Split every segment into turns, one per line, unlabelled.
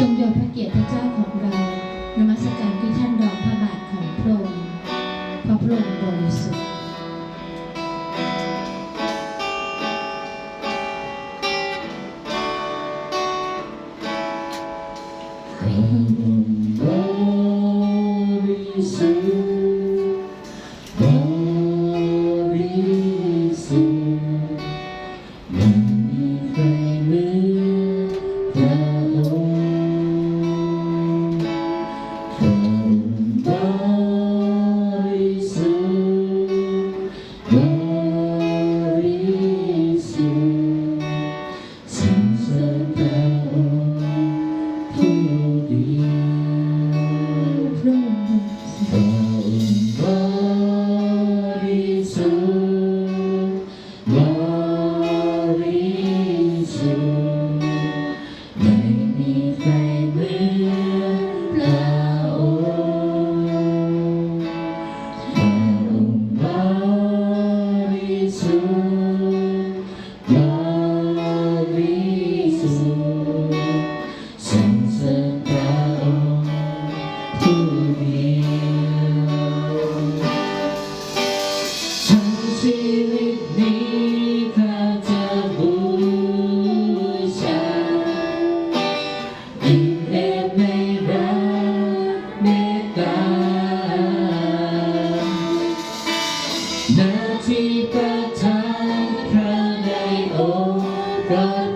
จงยอมพระเกี
ยรติพระเจ้าข
องเรา God.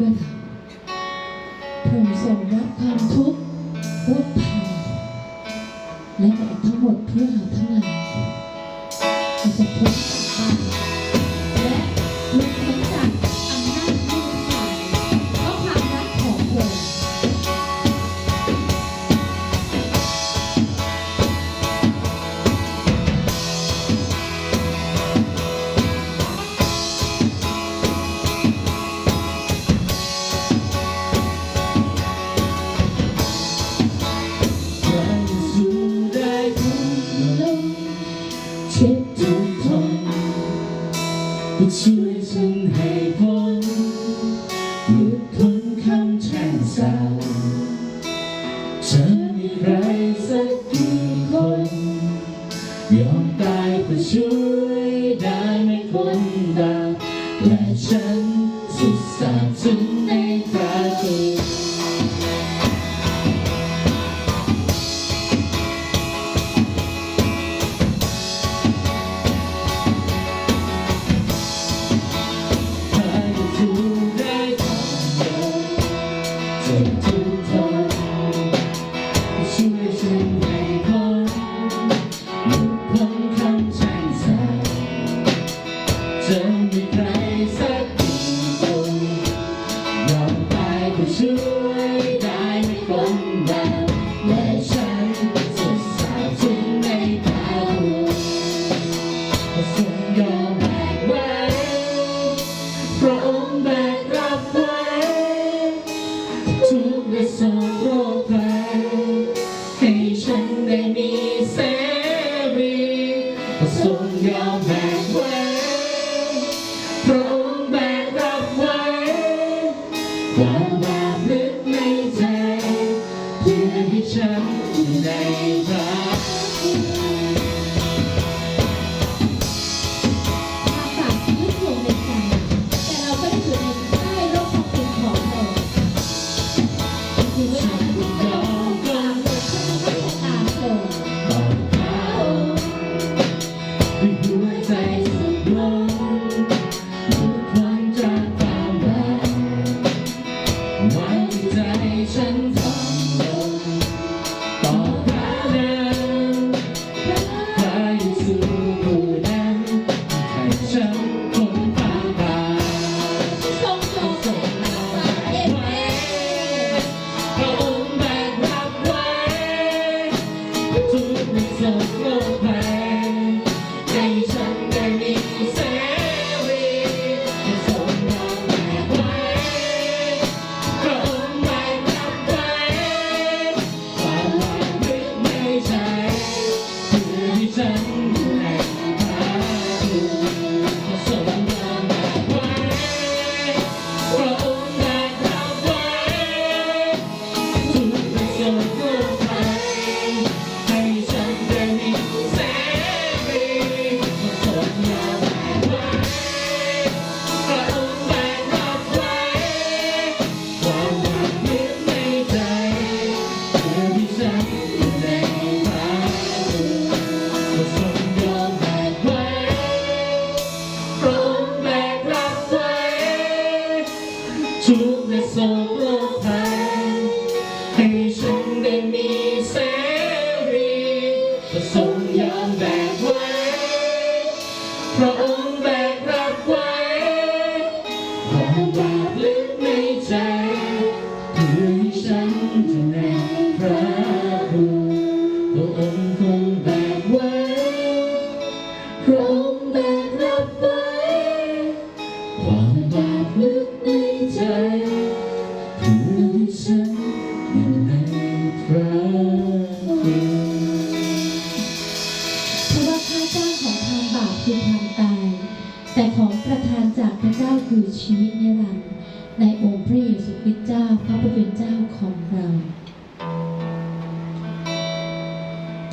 พื่อน ผมส่งรับค
วามทุกข์ Stand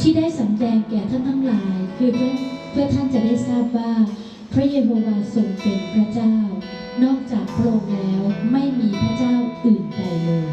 ที่ได้สำแดงแก่ท่านทั้งหลาย คือเพื่อเพื่อ
ท่านจะได้ทราบ
ว่า พระเยโฮวาทรงเป็นพระเจ้า นอกจาก
พระองค์แล้วไม่มีพระเจ้าอื่นใดเลย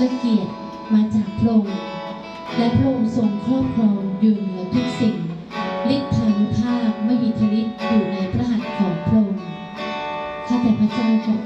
ระเกียรติมาจากพระองค์
และพ
ระอ
งค์
ทรงครอ
บค
รองอยู่เหนือ
ทุกสิ่ง
ฤทธานุภาพไม่มีทริตอยู่ในพระหั
ตถ์ของพระองค์ข้าแต่พระเจ้าของ